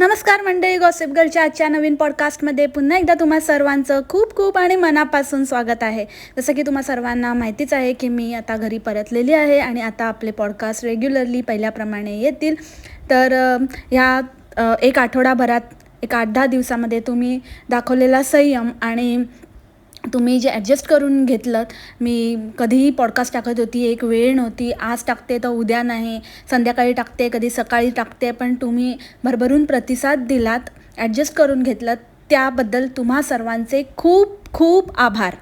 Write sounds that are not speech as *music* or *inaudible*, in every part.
नमस्कार मंडळी गॉसिप गर्लच्या आजच्या नवीन पॉडकास्टमध्ये पुन्हा एकदा तुम्हा सर्वांचं खूप खूप आणि मनापासून स्वागत आहे. जसं की तुम्हा सर्वांना माहितीच आहे की मी आता घरी परतलेली आहे आणि आता आपले पॉडकास्ट रेग्युलरली पहिल्याप्रमाणे येतील. तर ह्या एक आठवडाभरात एक आठ दहा दिवसामध्ये तुम्ही दाखवलेला संयम आणि तुम्ही जे ॲडजस्ट करून घेतलं मी कधीही पॉडकास्ट टाकत होती एक वेळ नव्हती आज टाकते तर उद्या नाही संध्याकाळी टाकते कधी सकाळी टाकते पण तुम्ही भरभरून प्रतिसाद दिलात ॲडजस्ट करून घेतलं त्याबद्दल तुम्हा सर्वांचे खूप खूप आभार.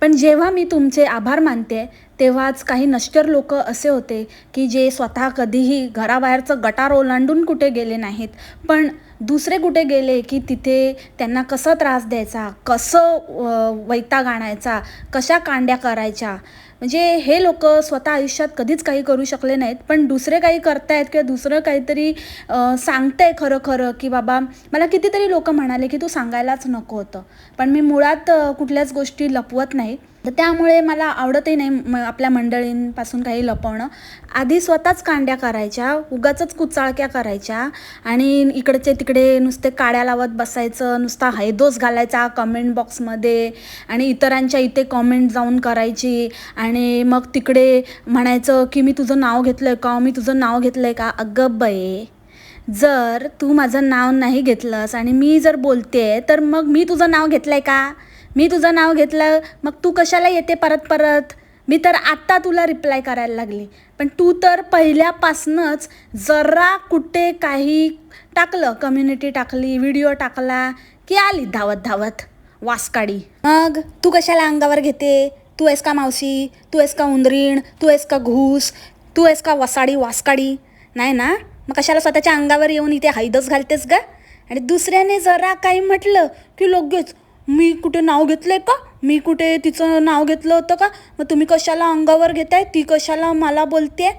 पण जेव्हा मी तुमचे आभार मानते तेव्हाच काही नष्टर लोक असे होते की जे स्वतः कधीही घराबाहेरचं गटार ओलांडून कुठे गेले नाहीत. पण दुसरे कुठे गेले की तिथे त्यांना कसा त्रास द्यायचा कसं वैताग आणायचा कशा कांड्या करायच्या? म्हणजे हे लोक स्वतः आयुष्यात कधीच काही करू शकले नाहीत पण दुसरे काही करतायत किंवा दुसरं काहीतरी सांगतंय खरं खरं की बाबा मला कितीतरी लोक म्हणाले की तू सांगायलाच नको होतं. पण मी मुळात कुठल्याच गोष्टी लपवत नाही. तर त्यामुळे मला आवडतही नाही म आपल्या मंडळींपासून काही लपवणं. आधी स्वतःच कांड्या करायच्या उगाचच कुचाळक्या करायच्या आणि इकडचे तिकडे नुसते काड्या लावत बसायचं नुसता हैदोस घालायचा कमेंट बॉक्समध्ये आणि इतरांच्या इथे कॉमेंट जाऊन करायची आणि मग तिकडे म्हणायचं की मी तुझं नाव घेतलं आहे का? मी तुझं नाव घेतलं आहे का? अगं बये जर तू माझं नाव नाही घेतलंस आणि मी जर बोलते तर मग मी तुझं नाव घेतलं आहे का? मी तुझं नाव घेतलं मग तू कशाला येते परत परत? मी तर आत्ता तुला रिप्लाय करायला लागली. पण तू तर पहिल्यापासूनच जरा कुठे काही टाकलं कम्युनिटी टाकली व्हिडिओ टाकला की आली धावत धावत. वासकाडी. मग तू कशाला अंगावर घेते? तू आहेस का मावशी? तू आहेस का उंदरीण? तू आहेस का घूस? तू आहेस का वसाडी वासकाडी? नाही ना? मग कशाला स्वतःच्या अंगावर येऊन इथे हैदच घालतेस ग? आणि दुसऱ्याने जरा काही म्हटलं की लगेच मी कुठे नाव घेतलं आहे का? मी कुठे तिचं नाव घेतलं होतं का? मग तुम्ही कशाला अंगावर घेताय? ती कशाला मला बोलते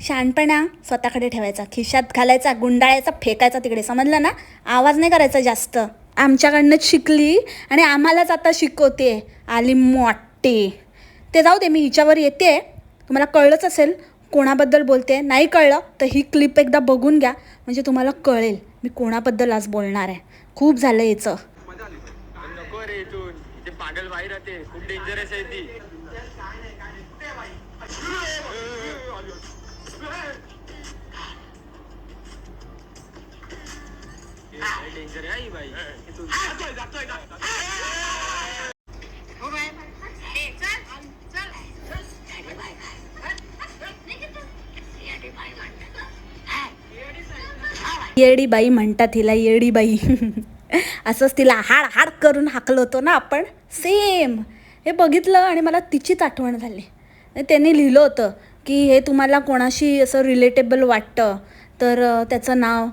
शहाणपणा स्वतःकडे ठेवायचा खिशात घालायचा गुंडाळायचा फेकायचा तिकडे. समजलं ना? आवाज नाही करायचा जास्त. आमच्याकडनंच शिकली आणि आम्हालाच आता शिकवते आली मोठी. ते जाऊ दे मी हिच्यावर येते तुम्हाला कळलंच असेल कोणाबद्दल बोलते नाही कळलं तर ही क्लिप एकदा बघून घ्या. म्हणजे तुम्हाला कळेल मी कोणाबद्दल आज बोलणार आहे. खूप झालं याचं. पागल बाई राहते. खूप डेंजरस आहे ती. डेंजर आहे ही बाई इथून येडी बाई म्हणतात हिला येडी बाई. *laughs* असंच तिला हाड हाड करून हाकलं होतो ना आपण. सेम हे बघितलं आणि मला तिचीच आठवण झाली. त्यांनी लिहिलं होतं की हे तुम्हाला कोणाशी असं रिलेटेबल वाटतं तर त्याचं नाव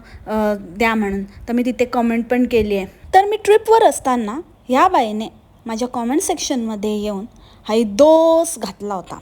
द्या म्हणून. तर मी तिथे कमेंट पण केली आहे तर मी ट्रिपवर असताना ह्या बाईने माझ्या कॉमेंट सेक्शनमध्ये येऊन हैदोस घातला होता.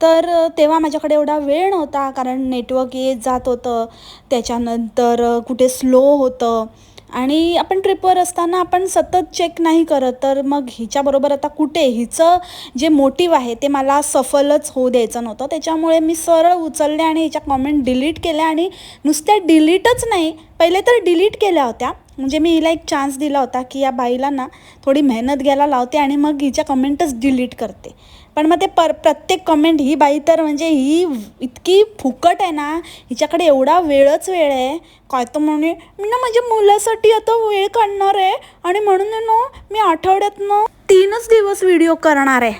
तर तेव्हा माझ्याकडे एवढा वेळ नव्हता कारण नेटवर्क येत जात होतं. त्याच्यानंतर कुठे स्लो होतं. आणि आपण ट्रिपवर असताना आपण सतत चेक नाही करत तर मग हिच्याबरोबर आता कुठे? हिचं जे मोटिव्ह आहे ते मला सफलच होऊ द्यायचं नव्हतं. त्याच्यामुळे मी सरळ उचलले आणि हिच्या कॉमेंट डिलीट केल्या आणि नुसत्या डिलीटच नाही पहिले तर डिलीट केल्या होत्या. म्हणजे मी हिला एक चान्स दिला होता की या बाईला ना थोडी मेहनत घ्यायला लावते आणि मग हिच्या कमेंटच डिलीट करते. पण मग ते पर प्रत्येक कमेंट ही बाई तर म्हणजे ही इतकी फुकट आहे ना हिच्याकडे एवढा वेळच वेळ आहे. काय तर म्हणे मी ना माझ्या मुलासाठी आता वेळ काढणार आहे. आणि म्हणून ना मी आठवड्यातनं तीनच दिवस व्हिडिओ करणार आहे.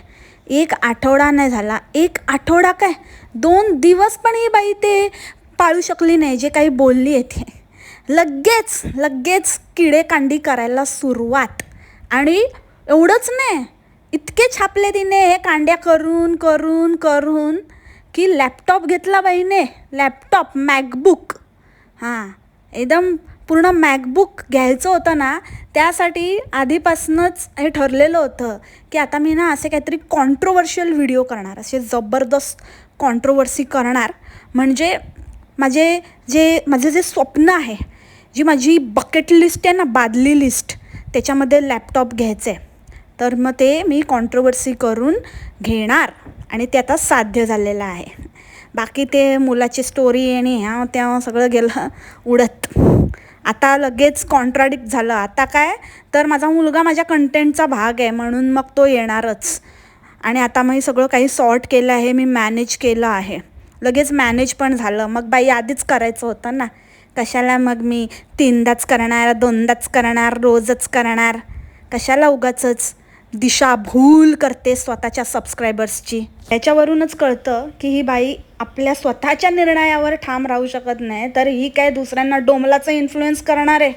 एक आठवडा नाही झाला एक आठवडा काय? दोन दिवस पण ही बाई ते पाळू शकली नाही जे काही बोलली आहे ते. लगेच लगेच किडे कांडी करायला सुरुवात. आणि एवढंच नाही इतके छापले तिने हे कांड्या करून करून करून की लॅपटॉप घेतला बाईने. लॅपटॉप मॅकबुक हां एकदम पूर्ण मॅकबुक घ्यायचं होतं ना त्यासाठी आधीपासूनच हे ठरलेलं होतं की आता मी ना असे काहीतरी कॉन्ट्रोवर्शियल व्हिडिओ करणार असे जबरदस्त कॉन्ट्रोवर्सी करणार. म्हणजे माझे जे माझे जे स्वप्न आहे जी माझी बकेट लिस्ट आहे ना बादली लिस्ट त्याच्यामध्ये लॅपटॉप घ्यायचं आहे तर मग ते मी कॉन्ट्रोवर्सी करून घेणार आणि ते आता साध्य झालेलं आहे. बाकी ते मुलाची स्टोरी आणि ह्या त्या सगळं गेलं उडत. आता लगेच कॉन्ट्राडिक्ट झालं. आता काय? तर माझा मुलगा माझ्या कंटेंटचा भाग आहे म्हणून मग तो येणारच. आणि आता मी सगळं काही सॉर्ट केलं आहे मी मॅनेज केलं आहे. लगेच मॅनेज पण झालं. मग बाई आधीच करायचं होतं ना. कशाला मग मी तीनदाच करणार दोनदाच करणार रोजच करणार? कशाला उगाचच? दिशाभूल करते स्वतःच्या सबस्क्रायबर्सची याच्यावरूनच कळतं की ही बाई आपल्या स्वतःच्या निर्णयावर ठाम राहू शकत नाही तर ही काय दुसऱ्यांना डोमलाचं इन्फ्लुएन्स करणार आहे?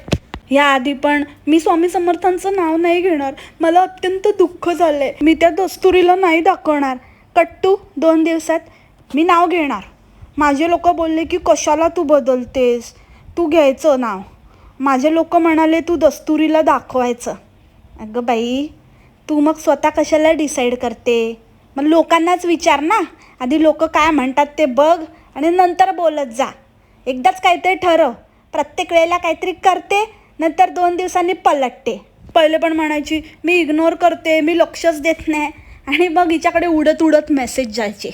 याआधी पण मी स्वामी समर्थांचं नाव नाही घेणार मला अत्यंत दुःख झालंय. मी त्या दस्तुरीला नाही दाखवणार. कट्टू दोन दिवसात मी नाव घेणार. माझे लोक बोलले की कशाला तू बदलतेस? तू घ्यायचं नाव. माझे लोक म्हणाले तू दस्तुरीला दाखवायचं. अगं बाई तू मग स्वतः कशाला डिसाईड करते? मग लोकांनाच विचार ना. आधी लोक काय म्हणतात ते बघ आणि नंतर बोलत जा. एकदाच काहीतरी ठरव. प्रत्येक वेळेला काहीतरी करते नंतर दोन दिवसांनी पलटते. पहिले पण म्हणायची मी इग्नोर करते मी लक्षच देत नाही. आणि मग हिच्याकडे उडत उडत मेसेज जायचे.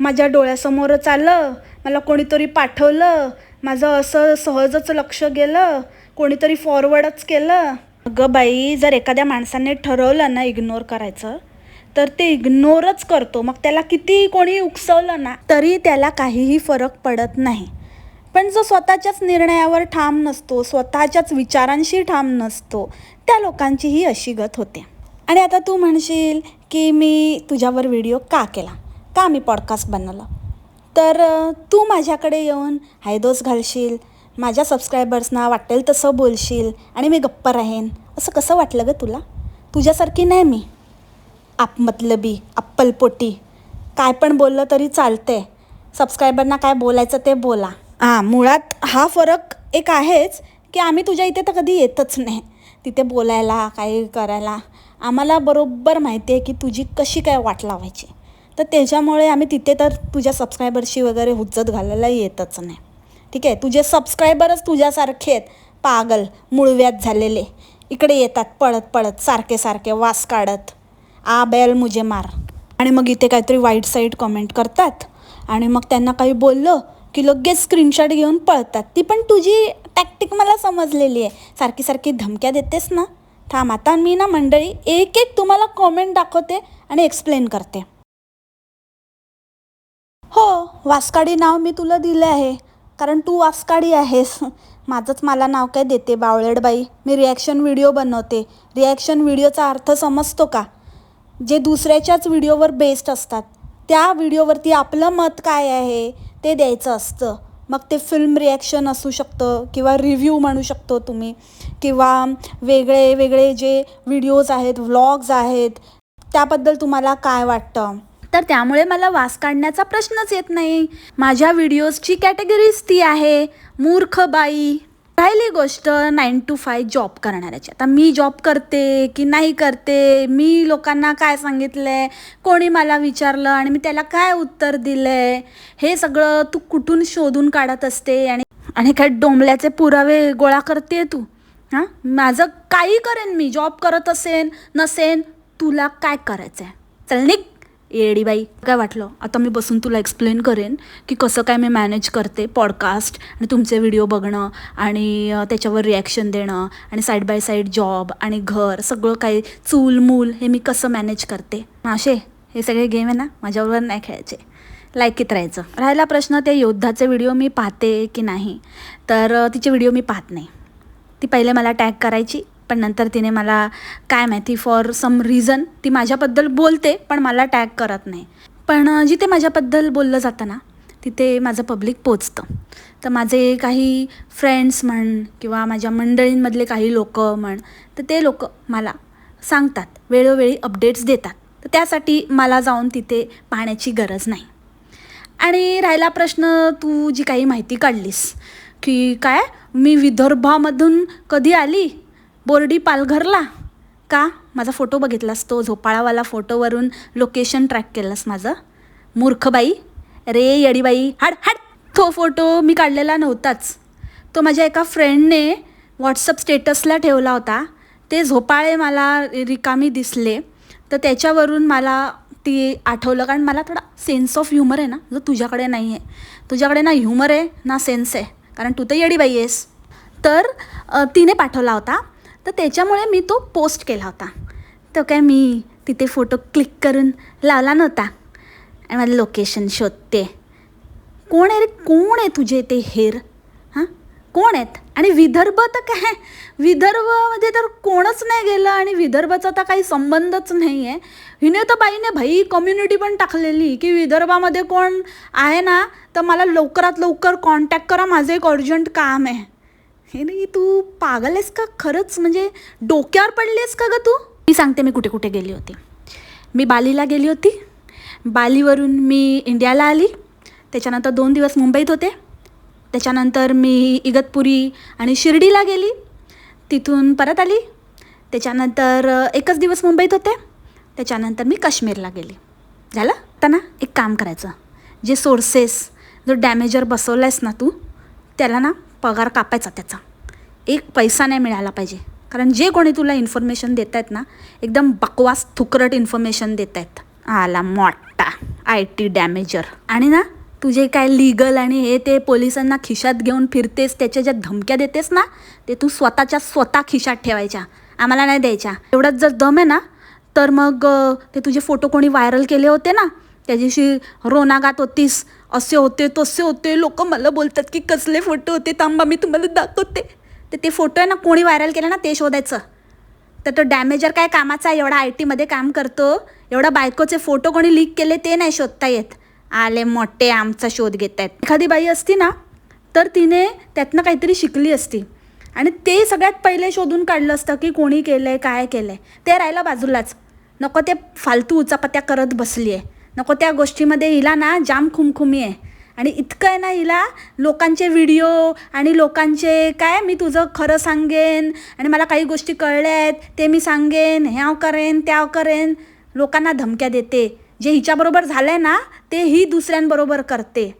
माझ्या डोळ्यासमोरच आलं मला कोणीतरी पाठवलं माझं असं सहजच लक्ष गेलं कोणीतरी फॉरवर्डच केलं. अगं बाई जर एखाद्या माणसाने ठरवलं ना इग्नोर करायचं तर ते इग्नोरच करतो. मग त्याला कितीही कोणी उकसवलं ना तरी त्याला काहीही फरक पडत नाही. पण जो स्वतःच्याच निर्णयावर ठाम नसतो स्वतःच्याच विचारांशी ठाम नसतो त्या लोकांची ही अशी गत होते. आणि आता तू म्हणशील की मी तुझ्यावर व्हिडिओ का केला? का मी पॉडकास्ट बनवलं? तर तू माझ्याकडे येऊन हायदोस घालशील माझ्या सबस्क्रायबर्सना वाटेल तसं बोलशील आणि मी गप्प राहीन. असं कसं वाटलं ग तुला? तुझ्यासारखी नाही मी. आपमतलबी अप्पलपोटी. काय पण बोललं तरी चालते सबस्क्रायबरना काय बोलायचं ते बोला. हां मुळात हा फरक एक आहेच की आम्ही तुझ्या इथे तर कधी येतच नाही. तिथे बोलायला काही करायला. आम्हाला बरोबर माहिती आहे की तुझी कशी काय वाट लावायची. तर त्याच्यामुळे आम्ही तिथे तर तुझ्या सबस्क्रायबरशी वगैरे हुज्जत घालायला येतच नाही. ठीक आहे? तुझे सबस्क्रायबरच तुझ्यासारखे आहेत. पागल मुळव्यात झालेले. इकडे येतात पळत पळत सारखे सारखे वास काढत. आ बैल मुझे मार. आणि मग इथे काहीतरी वाईट साईड कमेंट करतात. आणि मग त्यांना काही बोललं की लगेच स्क्रीनशॉट घेऊन पळतात. ती पण तुझी टॅक्टिक मला समजलेली आहे. सारखी सारखी धमक्या देतेस ना? थांब आता मी ना मंडळी एक एक तुम्हाला कॉमेंट दाखवते आणि एक्सप्लेन करते. हो वासकाडी नाव मी तुला दिलं आहे. कारण तू वासकाडी आहेस. माझंच मला नाव काय देते बावळेडबाई? मी रिॲक्शन व्हिडिओ बनवते. रिॲक्शन व्हिडिओचा अर्थ समजतो का? जे दुसऱ्याच्याच व्हिडिओवर बेस्ड असतात. त्या व्हिडिओवरती आपलं मत काय आहे ते द्यायचं असतं. मग ते फिल्म रिॲक्शन असू शकतं किंवा रिव्ह्यू म्हणू शकतो तुम्ही. किंवा वेगळे वेगळे जे व्हिडिओज आहेत व्लॉग्स आहेत त्याबद्दल तुम्हाला काय वाटतं? तर त्यामुळे मला वास काढण्याचा प्रश्नच येत नाही. माझ्या व्हिडिओजची कॅटेगरीज ती आहे मूर्ख बाई. राहिली गोष्ट नाईन टू फाय जॉब करणाऱ्याची. आता मी जॉब करते की नाही करते? मी लोकांना काय सांगितलंय? कोणी मला विचारलं आणि मी त्याला काय उत्तर दिलंय? हे सगळं तू कुठून शोधून काढत असते? आणि आणि काय डोंबल्याचे पुरावे गोळा करते तू? हां? माझं काही करेन मी. जॉब करत असेन नसेन तुला काय करायचं आहे चल निघ. येडी बाई काय वाटलं? आता मी बसून तुला एक्सप्लेन करेन की कसं काय मी मॅनेज करते पॉडकास्ट आणि तुमचे व्हिडिओ बघणं आणि त्याच्यावर रिॲक्शन देणं आणि साईड बाय साईड जॉब आणि घर सगळं काही चूल मूल हे मी कसं मॅनेज करते. माशे हे सगळे गेम आहे ना? माझ्याबरोबर नाही खेळायचे. लायकीत राहायचं. राहिला प्रश्न त्या योद्धाचे व्हिडिओ मी पाहते की नाही? तर तिचे व्हिडिओ मी पाहत नाही. ती पहिले मला टॅग करायची पण नंतर तिने मला काय माहिती फॉर सम रिझन ती माझ्याबद्दल बोलते पण मला टॅग करत नाही. पण जिथे माझ्याबद्दल बोललं जातं ना तिथे माझं पब्लिक पोचतं. तर माझे काही फ्रेंड्स म्हण किंवा माझ्या मंडळींमधले काही लोक म्हण तर ते लोक मला सांगतात वेळोवेळी अपडेट्स देतात. तर त्यासाठी मला जाऊन तिथे पाहण्याची गरज नाही. आणि राहिला प्रश्न तू जी काही माहिती काढलीस की काय? मी विदर्भामधून कधी आली? बोर्डी पालघरला का? माझा फोटो बघितलास तो झोपाळावाला फोटोवरून लोकेशन ट्रॅक केलंस माझं. मूर्खबाई. रे येडीबाई. हाड हाड. तो फोटो मी काढलेला नव्हताच. तो माझ्या एका फ्रेंडने व्हॉट्सअप स्टेटसला ठेवला होता. ते झोपाळे मला रिकामी दिसले. तर त्याच्यावरून मला ती आठवलं कारण मला थोडा सेन्स ऑफ ह्युमर आहे ना. जो तुझ्याकडे नाही आहे तुझ्याकडे ना ह्युमर आहे ना सेन्स आहे. कारण तू तर येडीबाई आहेस. तर तिने पाठवला होता. तर त्याच्यामुळे मी तो पोस्ट केला होता. तो काय मी तिथे फोटो क्लिक करून लावला नव्हता. आणि मला लोकेशन शोधते. कोण आहे रे? कोण आहे तुझे ते हेर? हां? कोण आहेत? आणि विदर्भ तर काय? विदर्भमध्ये तर कोणच नाही गेलं आणि विदर्भाचा तर काही संबंधच नाही आहे हिने तर बाईने भाई कम्युनिटी पण टाकलेली की विदर्भामध्ये कोण आहे ना तर मला लवकरात लवकर कॉन्टॅक्ट करा. माझं एक अर्जंट काम आहे. हे नाही तू पागल आहेस का? खरंच म्हणजे डोक्यावर पडली आहेस का ग तू? मी सांगते मी कुठे कुठे गेली होती. मी बालीला गेली होती. बालीवरून मी इंडियाला आली. त्याच्यानंतर दोन दिवस मुंबईत होते. त्याच्यानंतर मी इगतपुरी आणि शिर्डीला गेली. तिथून परत आली. त्याच्यानंतर एकच दिवस मुंबईत होते. त्याच्यानंतर मी काश्मीरला गेली. झालं? आता ना एक काम करायचं. जे सोर्सेस जो डॅमेजर बसवला आहेस ना तू त्याला ना पगार कापायचा त्याचा. एक पैसा नाही मिळाला पाहिजे. कारण जे कोणी तुला इन्फॉर्मेशन देत आहेत ना एकदम बकवास थुकरट इन्फॉर्मेशन देत आहेत आला मोठा आय टी डॅमेजर आणि ना तुझे काय लिगल आणि हे ते पोलिसांना खिशात घेऊन फिरतेस त्याच्या ज्या धमक्या देतेस ना ते तू स्वतःच्या स्वतः खिशात ठेवायच्या. आम्हाला नाही द्यायच्या. एवढंच जर दम आहे ना तर मग ते तुझे फोटो कोणी व्हायरल केले होते ना त्या दिवशी रोना गात होतीस असे होते तसे होते. लोक मला बोलतात की कसले फोटो होते तांबा मी तुम्हाला दाखवते. तर ते फोटो आहे ना कोणी व्हायरल केलं ना ते शोधायचं. तर तो डॅमेजर काय कामाचा आहे? एवढा आय टीमध्ये काम करतो. एवढा बायकोचे फोटो कोणी लीक केले ते नाही शोधता येत. आले मोठे आमचा शोध घेत आहेत एखादी बाई असती ना तर तिने त्यातनं काहीतरी शिकली असती. आणि ते सगळ्यात पहिले शोधून काढलं असतं की कोणी केलं आहे काय केलं आहे ते राहिलं बाजूलाच. नको ते फालतू उचापत्या करत बसली आहे नको त्या गोष्टीमध्ये हिला ना जाम खुमखुमी आहे. आणि इतकं आहे ना हिला लोकांचे व्हिडिओ आणि लोकांचे काय मी तुझं खरं सांगेन आणि मला काही गोष्टी कळल्या आहेत ते मी सांगेन ह्याव करेन त्याव करेन लोकांना धमक्या देते. जे हिच्याबरोबर झालं आहे ना ते ही दुसऱ्यांबरोबर करते.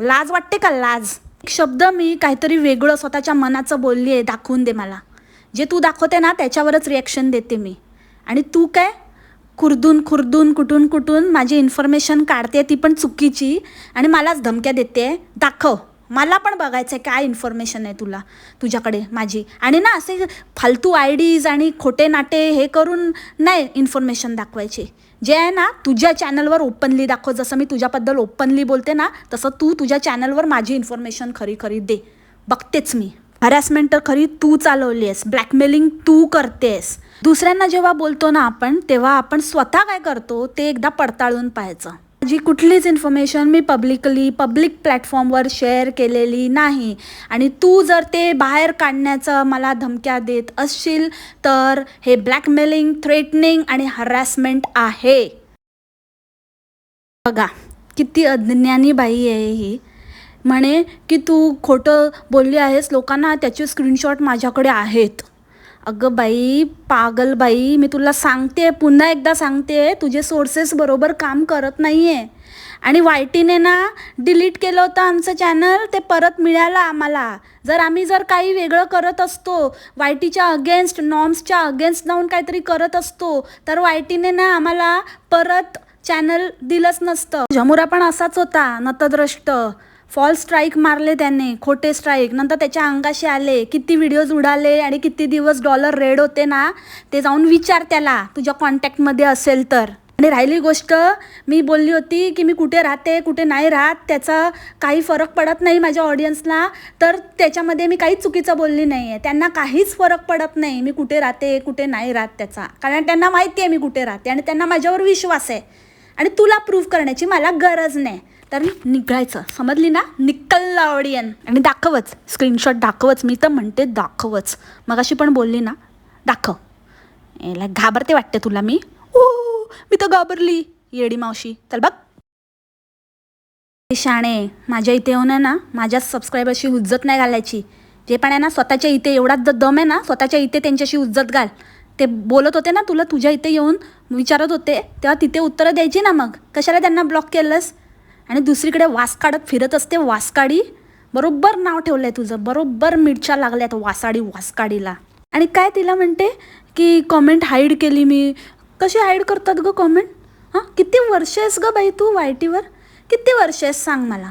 लाज वाटते का लाज? एक शब्द मी काहीतरी वेगळं स्वतःच्या मनाचं बोलली आहे दाखवून दे मला. जे तू दाखवते ना त्याच्यावरच रिॲक्शन देते मी. आणि तू काय? खुर्दून खुर्दून कुठून कुठून माझी इन्फॉर्मेशन काढते ती पण चुकीची आणि मलाच धमक्या देते. दाखव. मला पण बघायचं आहे काय इन्फॉर्मेशन आहे तुला तुझ्याकडे माझी. आणि ना असे फालतू आय डीज आणि खोटे नाटे हे करून नाही इन्फॉर्मेशन दाखवायची. जे आहे ना तुझ्या चॅनलवर ओपनली दाखव. जसं मी तुझ्याबद्दल ओपनली बोलते ना तसं तू तुझ्या चॅनलवर माझी इन्फॉर्मेशन खरी खरी दे. बघतेच मी. हरॅसमेंट तर खरी तू चालवली आहेस ब्लॅकमेलिंग तू करतेस. दुसऱ्यांना जेव्हा बोलतो ना आपण तेव्हा आपण स्वतः काय करतो? ते एकदा पडताळून पाहायचं. जी कुठलीच इन्फॉर्मेशन मी पब्लिकली पब्लिक प्लॅटफॉर्मवर शेअर केलेली नाही. आणि तू जर ते बाहेर काढण्याचं मला धमक्या देत असशील तर हे ब्लॅकमेलिंग थ्रेटनिंग आणि हरॅसमेंट आहे. बघा किती अज्ञानी बाई आहे ही. म्हणे की तू खोटं बोलली आहेस लोकांना त्याचे स्क्रीनशॉट माझ्याकडे आहेत. अगं बाई पागल बाई मी तुला सांगते पुन्हा एकदा सांगते तुझे सोर्सेस बरोबर काम करत नाही आहे आणि वायटीने ना डिलीट केलं होतं आमचं चॅनल ते परत मिळालं आम्हाला. जर आम्ही जर काही वेगळं करत असतो वायटीच्या अगेन्स्ट नॉर्म्सच्या अगेन्स्ट जाऊन काहीतरी करत असतो तर वायटीने ना आम्हाला परत चॅनल दिलंच नसतं. जमुरा पण असाच होता नतद्रष्ट. फॉल स्ट्राईक मारले त्याने खोटे स्ट्राईक. नंतर त्याच्या अंगाशी आले किती व्हिडिओज उडाले आणि किती दिवस डॉलर रेड होते ना ते जाऊन विचार त्याला तुझ्या कॉन्टॅक्टमध्ये असेल तर. आणि राहिली गोष्ट मी बोलली होती की मी कुठे राहते कुठे नाही राहत त्याचा काही फरक पडत नाही माझ्या ऑडियन्सला तर त्याच्यामध्ये मी काहीच चुकीचं बोलली नाही आहे त्यांना काहीच फरक पडत नाही मी कुठे राहते कुठे नाही राहत त्याचा. कारण त्यांना माहिती आहे मी कुठे राहते आणि त्यांना माझ्यावर विश्वास आहे. आणि तुला प्रूव्ह करण्याची मला गरज नाही. तर निघायचं. समजली ना? निकलला ऑडियन आणि दाखवच. स्क्रीनशॉट दाखवच. मी तर म्हणते दाखवच. मग अशी पण बोलली ना? दाखव. याला घाबरते वाटते तुला मी. ओ मी तर घाबरली. येडी मावशी. चल बघ. शाणे माझ्या इथे येऊन आहे ना माझ्या सबस्क्रायबरशी उज्जत नाही घालायची. जे पण आहे ना स्वतःच्या इथे एवढाच जर दम आहे ना स्वतःच्या इथे त्यांच्याशी उज्जत घाल. ते बोलत होते ना तुला तुझ्या इथे येऊन विचारत होते तेव्हा तिथे उत्तरं द्यायची ना मग? कशाला त्यांना ब्लॉक केलंस? आणि दुसरीकडे वास काढत फिरत असते वासकाडी. बरोबर नाव ठेवलं आहे तुझं. बरोबर मिरच्या लागल्यात वासाडी वासकाडीला. आणि काय तिला म्हणते की कॉमेंट हाईड केली मी. कशी हाईड करतात गं कॉमेंट? हां? किती वर्ष आहेस गं बाई तू वायटीवर? किती वर्ष आहेस सांग मला.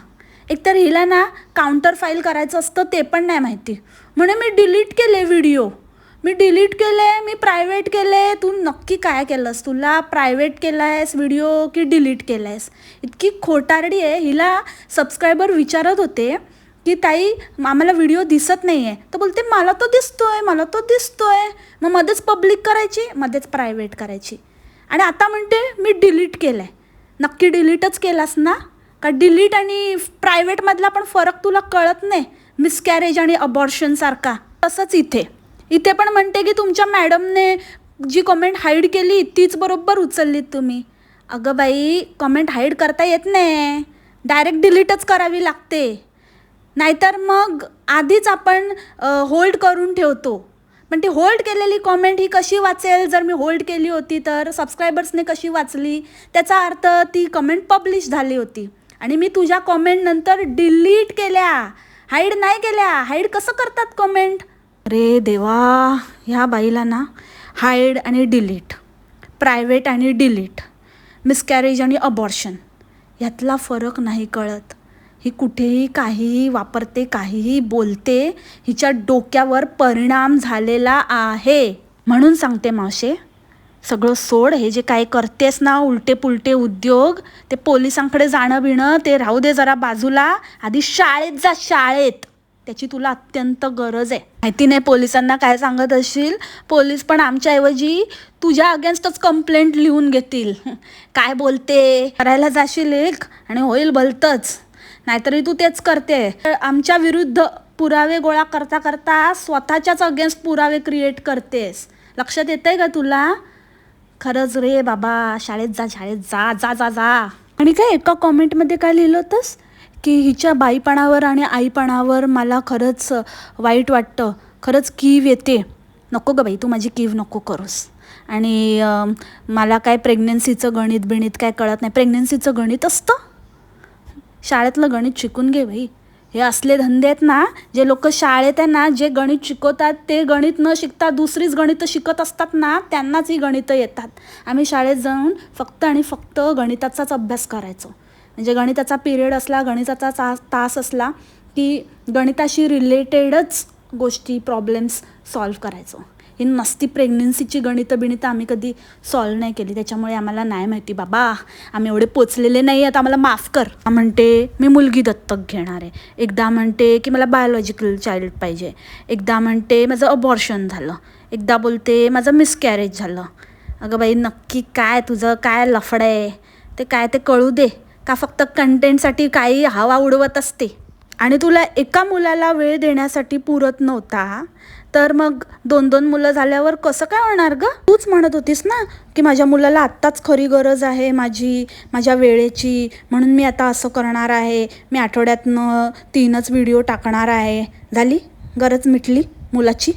एकतर हिला ना काउंटर फाईल करायचं असतं ते पण नाही माहिती. म्हणे मी डिलीट केले व्हिडिओ. मी डिलीट केले मी प्रायव्हेट केले तू नक्की काय केलंस? तुला प्रायव्हेट केला आहेस व्हिडिओ की डिलीट केला आहेस इतकी खोटारडी आहे. हिला सबस्क्रायबर विचारत होते की ताई आम्हाला व्हिडिओ दिसत नाही आहे तर बोलते मला तो दिसतो आहे मला तो दिसतो आहे मग मध्येच पब्लिक करायची मध्येच प्रायव्हेट करायची. आणि आता म्हणते मी डिलीट केलं आहे नक्की डिलीटच केलास ना? का डिलीट आणि प्रायव्हेटमधला पण फरक तुला कळत नाही? मिसकॅरेज आणि अबॉर्शनसारखा तसंच इथे. इथे पण म्हणते की तुमच्या मॅडमने जी कमेंट हाईड केली तीच बरोबर उचललीत तुम्ही. अगं बाई कॉमेंट हाईड करता येत नाही. डायरेक्ट डिलीटच करावी लागते. नाहीतर मग आधीच आपण होल्ड करून ठेवतो. पण ती होल्ड केलेली कॉमेंट ही कशी वाचेल? जर मी होल्ड केली होती तर सबस्क्रायबर्सने कशी वाचली? त्याचा अर्थ ती कमेंट पब्लिश झाली होती. आणि मी तुझ्या कॉमेंटनंतर डिलीट केल्या. हाईड नाही केल्या. हाईड कसं करतात कमेंट अरे देवा ह्या बाईला ना हायड आणि डिलीट प्रायव्हेट आणि डिलीट मिसकॅरेज आणि अबॉर्शन यातला फरक नाही कळत. ही कुठेही काहीही वापरते काहीही बोलते हिच्या डोक्यावर परिणाम झालेला आहे. म्हणून सांगते मावशे सगळं सोड हे जे काय करतेस ना उलटे पुलटे उद्योग ते पोलिसांकडे जाणं बिणं ते राहू दे जरा बाजूला आधी शाळेत जा शाळेत. त्याची तुला अत्यंत गरज आहे. माहिती नाही पोलिसांना काय सांगत असशील? पोलीस पण आमच्याऐवजी तुझ्या अगेन्स्टच कंप्लेंट लिहून घेतील. काय बोलते? करायला जाशील एक? आणि होईल भलतंच. नाहीतरी तू तेच करते. आमच्या विरुद्ध पुरावे गोळा करता करता स्वतःच्याच अगेन्स्ट पुरावे क्रिएट करतेस. लक्षात येतंय का तुला? खरंच रे बाबा शाळेत जा शाळेत जा जा जा जा. आणि काय एका कॉमेंटमध्ये काय लिहिलं होतंस? की हिच्या बाईपणावर आणि आईपणावर मला खरंच वाईट वाटतं. खरंच कीव येते. नको ग बाई तू माझी कीव नको करूस. आणि मला काय प्रेग्नन्सीचं गणित बिणित काय कळत नाही. प्रेग्नन्सीचं गणित असतं. शाळेतलं गणित शिकून घे भाई हे असले धंदे आहेत ना जे लोक शाळेत आहे ना जे गणित शिकवतात ते गणित न शिकता दुसरीच गणितं शिकत असतात ना त्यांनाच ही गणितं येतात. आम्ही शाळेत जाऊन फक्त आणि फक्त गणिताचाच अभ्यास करायचो. म्हणजे गणिताचा पिरियड असला गणिताचा ता तास असला की गणिताशी रिलेटेडच गोष्टी प्रॉब्लेम्स सॉल्व करायचो. ही नसती प्रेग्नन्सीची गणितं बिणितं आम्ही कधी सॉल्व नाही केली. त्याच्यामुळे आम्हाला नाही माहिती बाबा आम्ही एवढे पोचलेले नाही आता आम्हाला माफ कर. म्हणते मी मुलगी दत्तक घेणार आहे. एकदा म्हणते की मला बायोलॉजिकल चाइल्ड पाहिजे. एकदा म्हणते माझं अबॉर्शन झालं. एकदा बोलते माझं मिसकॅरेज झालं. अगं बाई नक्की काय तुझं काय लफडं आहे? ते काय ते कळू दे. का फक्त कंटेंटसाठी काही हवा उडवत असते? आणि तुला एका मुलाला वेळ देण्यासाठी पुरत नव्हता? तर मग दोन दोन मुलं झाल्यावर कसं काय होणार ग? तूच म्हणत होतीस ना की माझ्या मुलाला आत्ताच खरी गरज आहे माझी माझ्या वेळेची म्हणून मी आता असं करणार आहे. मी आठवड्यातनं तीनच व्हिडिओ टाकणार आहे. झाली? गरज मिटली मुलाची?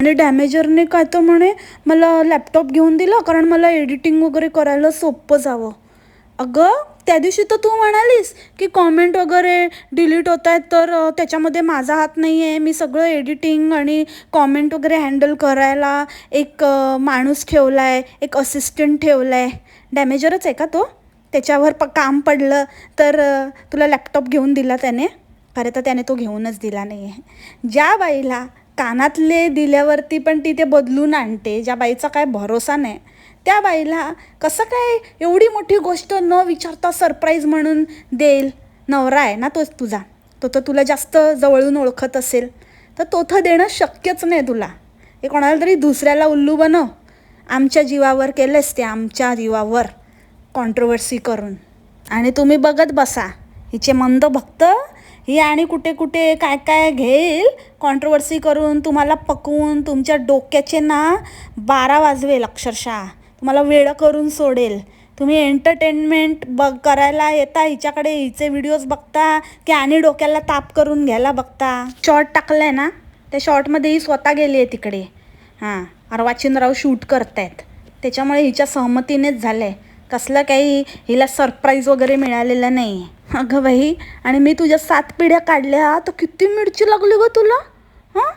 आणि डॅमेजरने काय तर म्हणे मला लॅपटॉप घेऊन दिला कारण मला एडिटिंग वगैरे करायला सोपं जावं. अगं त्या दिवशी तर तू म्हणालीस की कॉमेंट वगैरे डिलीट होत आहेत तर त्याच्यामध्ये माझा हात नाही आहे मी सगळं एडिटिंग आणि कॉमेंट वगैरे हँडल करायला एक माणूस ठेवला आहे एक असिस्टंट ठेवला आहे डॅमेजरच आहे का तो? त्याच्यावर प काम पडलं तर तुला लॅपटॉप घेऊन दिला त्याने? खरं तर त्याने तो घेऊनच दिला नाही आहे ज्या बाईला कानातले दिल्यावरती पण ती ते बदलून आणते ज्या बाईचा काय भरोसा नाही. त्या बाईला कसं काय एवढी मोठी गोष्ट न विचारता सरप्राईज म्हणून देईल? नवरा आहे ना तोच तुझा? तो तर तुला जास्त जवळून ओळखत असेल. तर तो तर देणं शक्यच नाही तुला. हे कोणाला तरी दुसऱ्याला उल्लू बनव. आमच्या जीवावर केलेस ते आमच्या जीवावर. कॉन्ट्रोवर्सी करून. आणि तुम्ही बघत बसा. हिचे मंद भक्त ही आणि कुठे कुठे काय काय घेईल कॉन्ट्रोवर्सी करून तुम्हाला पकवून तुमच्या डोक्याचे ना बारा वाजवेल अक्षरशः. तुम्हाला वेळ करून सोडेल. तुम्ही एंटरटेनमेंट बघ करायला येता हिच्याकडे हिचे व्हिडिओज बघता की आणि डोक्याला ताप करून घ्यायला बघता. शॉर्ट टाकलाय ना त्या शॉर्टमध्ये ही स्वतः गेली आहे तिकडे. हां अर्वाचीनराव शूट करतायत. त्याच्यामुळे हिच्या सहमतीनेच झालं आहे कसलं काही हिला सरप्राईज वगैरे मिळालेलं नाही. अगं बाई आणि मी तुझ्या सात पिढ्या काढल्या तर किती मिरची लागली ग तुला? हां?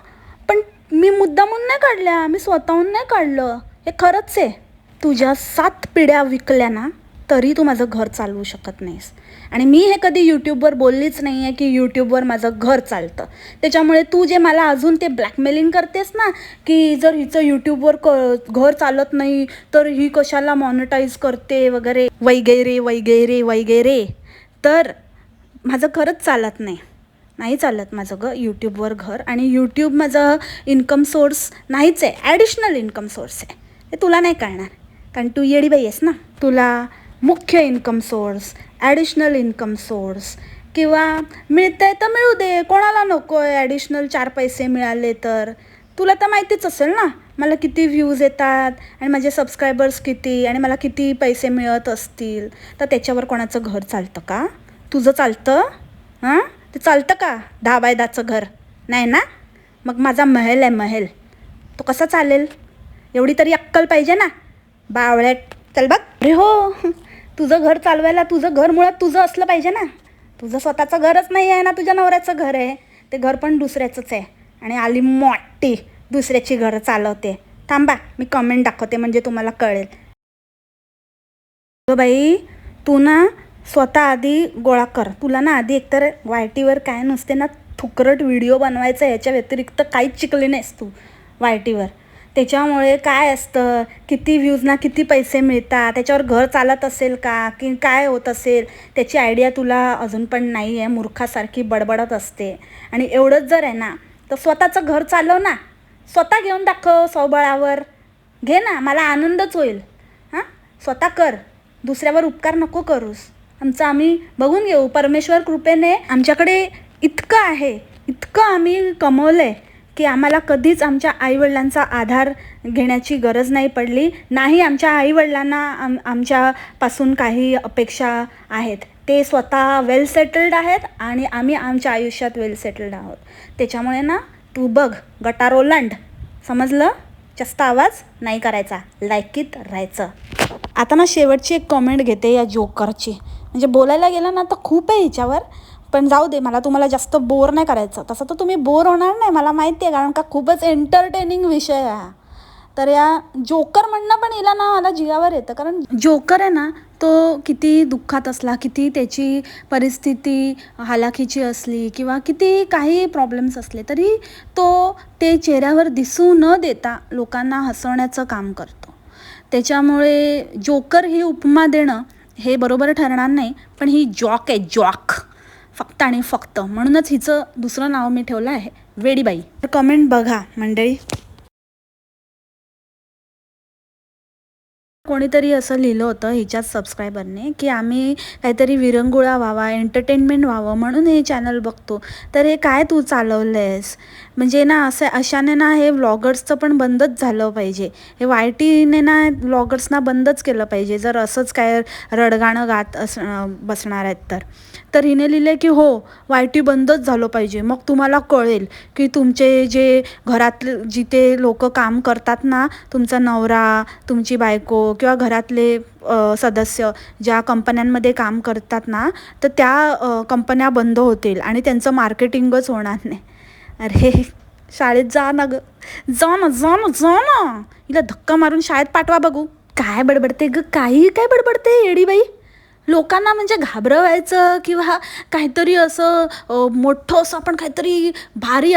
पण मी मुद्दामून नाही काढल्या मी स्वतःहून नाही काढलं. हे खरंच आहे. तुझ्या सात पिढ्या विकल्या ना तरी तू माझं घर चालवू शकत नाहीस. आणि मी हे कधी यूट्यूबवर बोललीच नाही आहे की यूट्यूबवर माझं घर चालतं. त्याच्यामुळे तू जे मला अजून ते ब्लॅकमेलिंग करतेस ना की जर हिचं यूट्यूबवर क घर चालत नाही तर ही कशाला मॉनिटाईज करते वगैरे? वगैरे वगैरे वगैरे. तर माझं खरंच चालत नाही. नाही चालत माझं ग यूट्यूबवर घर आणि यूट्यूब माझं इन्कम सोर्स नाहीच आहे. ॲडिशनल इन्कम सोर्स आहे. हे तुला नाही कळणार. कारण तू येडीबाई आहेस ना. तुला मुख्य income source additional income source किंवा मिळतंय तर मिळू दे कोणाला नको आहे ॲडिशनल चार पैसे मिळाले तर. तुला तर माहितीच असेल ना मला किती व्ह्यूज येतात आणि माझे सबस्क्रायबर्स किती आणि मला किती पैसे मिळत असतील. तर त्याच्यावर कोणाचं घर चालतं का? तुझं चालतं? हां? ते चालतं का? दहा बाय दहाचं घर? नाही ना? मग माझा महल आहे महल. तो कसा चालेल? एवढी तरी अक्कल पाहिजे ना. बावळ्यात चल बघ. अरे हो. तुझं घर चालवायला तुझं घर मुळात तुझं असलं पाहिजे ना. तुझं स्वतःचं घरच नाही आहे ना तुझ्या नवऱ्याचं घर आहे. ते घर पण दुसऱ्याचंच आहे. आणि आली मोठी दुसऱ्याची घरं चालवते. थांबा मी कमेंट दाखवते म्हणजे तुम्हाला कळेल. अगं बाई तू ना स्वतः आधी गोळा कर. तुला ना आधी एकतर वाय टीवर काय नसते ना थुकरट व्हिडिओ बनवायचा याच्या व्यतिरिक्त काहीच शिकली नाहीस तू वाय टीवर त्याच्यामुळे काय असतं? किती व्ह्यूजना किती पैसे मिळतात? त्याच्यावर घर चालत असेल का? की काय होत असेल? त्याची आयडिया तुला अजून पण नाही आहे. मूर्खासारखी बडबडत असते. आणि एवढंच जर आहे ना तर स्वतःचं घर चालव ना. स्वतः घेऊन दाखव स्वबळावर. घे ना मला आनंदच होईल. हां? स्वतः कर. दुसऱ्यावर उपकार नको करूस. आमचं आम्ही बघून घेऊ. परमेश्वर कृपेने आमच्याकडे इतकं आहे. इतकं आम्ही कमवलं आहे की आम्हाला कधीच आमच्या आईवडिलांचा आधार घेण्याची गरज नाही पडली. नाही आमच्या आईवडिलांना आम आमच्यापासून काही अपेक्षा आहेत. ते स्वतः वेल सेटल्ड आहेत आणि आम्ही आमच्या आयुष्यात वेल सेटल्ड आहोत. त्याच्यामुळे ना तू बघ गटार ओलांड समजलं? जास्त आवाज नाही करायचा. लायकीत राहायचं. आता ना शेवटची एक कॉमेंट घेते या जोकरची म्हणजे बोलायला गेलं ना तर खूप आहे हिच्यावर. पण जाऊ दे मला तुम्हाला जास्त बोर नाही करायचं. तसं तर तुम्ही बोर होणार नाही मला माहिती आहे कारण का खूपच एंटरटेनिंग विषय आहे हा. तर या जोकर म्हणणं पण हिला ना मला जीवावर येतं कारण जोकर आहे ना तो किती दुःखात असला किती त्याची परिस्थिती हालाखीची असली किंवा किती काही प्रॉब्लेम्स असले तरी तो ते चेहऱ्यावर दिसू न देता लोकांना हसवण्याचं काम करतो. त्याच्यामुळे जोकर ही उपमा देणं हे बरोबर ठरणार नाही पण ही जॉक आहे जॉक फक्त आणि फक्त म्हणूनच हिचं दुसरं नाव मी ठेवलं आहे वेडीबाई. तर कमेंट बघा मंडळी. कोणीतरी असं लिहिलं होतं हिच्याच सबस्क्रायबरने की आम्ही काहीतरी विरंगुळा व्हावा एंटरटेनमेंट व्हावं म्हणून हे चॅनल बघतो. तर हे काय तू चालवलं आहेस म्हणजे ना असं अशाने ना हे व्लॉगर्सचं पण बंदच झालं पाहिजे. हे वाय टीने ना व्लॉगर्सना बंदच केलं पाहिजे जर असंच काय रडगाणं गात अस बसणार आहेत तर. तर हिने लिहिले की हो वाय टी बंदच झालं पाहिजे. मग तुम्हाला कळेल की तुमचे जे घरातले जिथे लोक काम करतात ना तुमचा नवरा तुमची बायको किंवा घरातले सदस्य ज्या कंपन्यांमध्ये काम करतात ना तर त्या कंपन्या बंद होतील आणि त्यांचं मार्केटिंगच होणार नाही. अरे शाळेत जा ना ग. जा ना जा ना जा ना. हिला धक्का मारून शाळेत पाठवा बघू. काय बडबडते ग? काही काय बडबडते येडीबाई लोकांना म्हणजे घाबरवायचं किंवा काहीतरी असं मोठं असं आपण काहीतरी भारी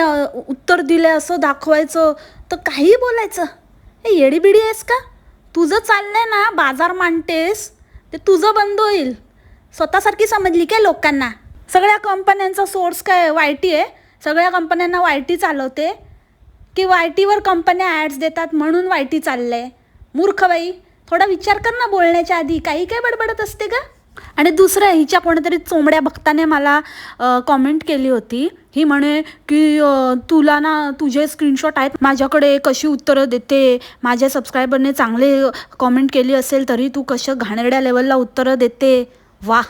उत्तर दिलं आहे असं दाखवायचं तर काही बोलायचं. हे येडीबिडी आहेस का? तुझं चाललंय ना बाजार मांडतेस ते तुझं बंद होईल. स्वतःसारखी समजली काय लोकांना? सगळ्या कंपन्यांचा सोर्स काय वाय टी आहे. सगळ्या कंपन्यांना वाय टी चालवते. की वाय टीवर कंपन्या ॲड्स देतात म्हणून वाय टी चाललं आहे मूर्ख बाई थोडा विचार कर ना बोलण्याच्या आधी. काही काय बडबडत असते का आणि दुसरं हिच्या कोणीतरी चोंबड्या भक्ताने मला कॉमेंट केली होती. ही म्हणे की तुला ना तुझे स्क्रीनशॉट आहेत माझ्याकडे कशी उत्तरं देते माझ्या सबस्क्रायबरने चांगले कॉमेंट केली असेल तरी तू कशा घाणेरड्या लेवलला उत्तरं देते? वा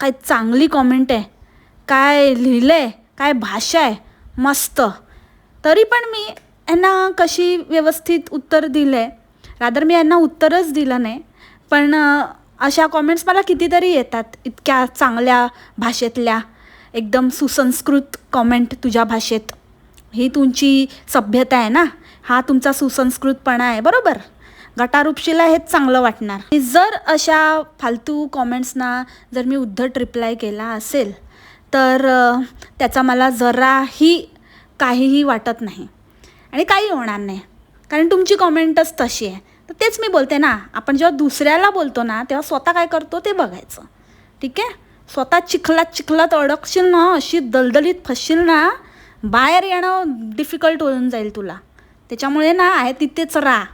काय चांगली कॉमेंट आहे. काय लिहिलं आहे काय भाषा आहे मस्त. तरी पण मी यांना कशी व्यवस्थित उत्तर दिलं आहे रादर मी यांना उत्तरच दिलं नाही. पण अशा कॉमेंट्स मला कितीतरी येतात इतक्या चांगल्या भाषेतल्या एकदम सुसंस्कृत कॉमेंट तुझ्या भाषेत. ही तुमची सभ्यता आहे ना हा तुमचा सुसंस्कृतपणा आहे बरोबर? गटारुपशीला हेच चांगलं वाटणार. आणि जर अशा फालतू कॉमेंट्सना जर मी उद्धट रिप्लाय केला असेल तर त्याचा मला जराही काहीही वाटत नाही. आणि काही होणार नाही. कारण तुमची कॉमेंटच तशी आहे. तर तेच मी बोलते ना आपण जेव्हा दुसऱ्याला बोलतो ना तेव्हा स्वतः काय करतो ते बघायचं. ठीक आहे? स्वतः चिखलात चिखलात अडकशील ना अशी दलदलीत फसशील ना बाहेर येणं डिफिकल्ट होऊन जाईल तुला. त्याच्यामुळे ना आहे तिथेच राहा.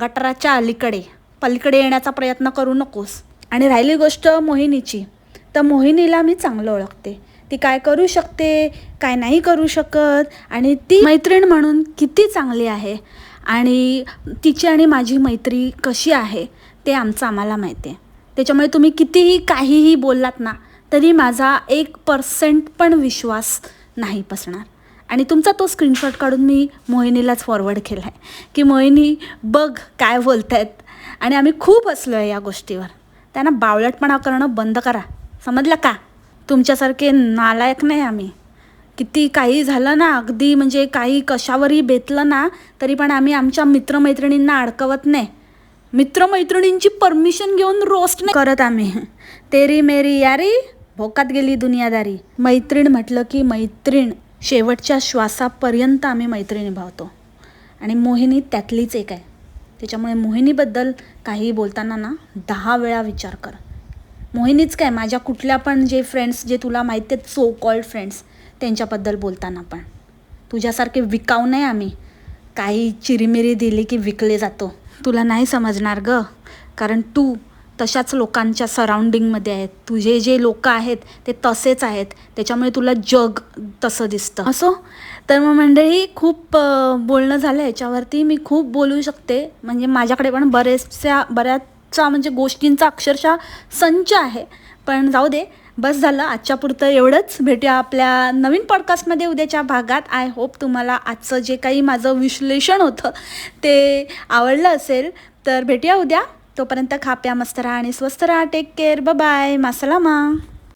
गटाराच्या अलीकडे. पलीकडे येण्याचा प्रयत्न करू नकोस. आणि राहिली गोष्ट मोहिनीची. तर मोहिनीला मी चांगलं ओळखते. ती काय करू शकते काय नाही करू शकत आणि ती मैत्रीण म्हणून किती चांगली आहे. आणि तिची आणि माझी मैत्री कशी आहे ते आमचं आम्हाला माहिती आहे. त्याच्यामुळे तुम्ही कितीही काहीही बोललात ना तरी माझा एक पर्सेंट पण विश्वास नाही बसणार. आणि तुमचा तो स्क्रीनशॉट काढून मी मोहिनीलाच फॉरवर्ड केला आहे की मोहिनी बघ काय बोलत आहेत आणि आम्ही खूप हसलो आहे या गोष्टीवर. त्यांना बावळटपणा करणं बंद करा. समजलं का? तुमच्यासारखे नालायक नाही आम्ही. किती काही झालं ना अगदी म्हणजे काही कशावरही बेतलं ना तरी पण आम्ही आमच्या मित्रमैत्रिणींना अडकवत नाही. मित्रमैत्रिणींची परमिशन घेऊन रोस्ट नाही करत आम्ही. तेरी मेरी यारी भोकात गेली दुनियादारी. मैत्रीण म्हटलं की मैत्रीण शेवटच्या श्वासापर्यंत आम्ही मैत्रिणी भावतो आणि मोहिनी त्यातलीच एक आहे. त्याच्यामुळे मोहिनीबद्दल काही बोलताना ना दहा वेळा विचार कर. मोहिनीच काय माझ्या कुठल्या पण जे फ्रेंड्स जे तुला माहिती आहेत सो कॉल्ड फ्रेंड्स त्यांच्याबद्दल बोलताना पण. तुझ्यासारखे विकाऊ नाही आम्ही. काही चिरीमिरी दिली की विकले जातो. तुला नाही समजणार ग. कारण तू तशाच लोकांच्या सराउंडिंगमध्ये आहेत तुझे जे लोक आहेत ते तसेच आहेत. त्याच्यामुळे तुला जग तसं दिसतं. असो? तर मग मंडळी खूप बोलणं झालं याच्यावरती. मी खूप बोलू शकते. म्हणजे माझ्याकडे पण बरेचशा बऱ्याचशा म्हणजे गोष्टींचा अक्षरशः संच आहे. पण जाऊ दे. बस झालं आजच्या पुरतं एवढंच. भेटूया आपल्या नवीन पॉडकास्टमध्ये उद्याच्या भागात. आय होप तुम्हाला आजचं जे काही माझं विश्लेषण होतं ते आवडलं असेल तर भेटूया उद्या. तोपर्यंत खाप्या मस्त राहा आणि स्वस्त राहा. Take care bye मासलामा.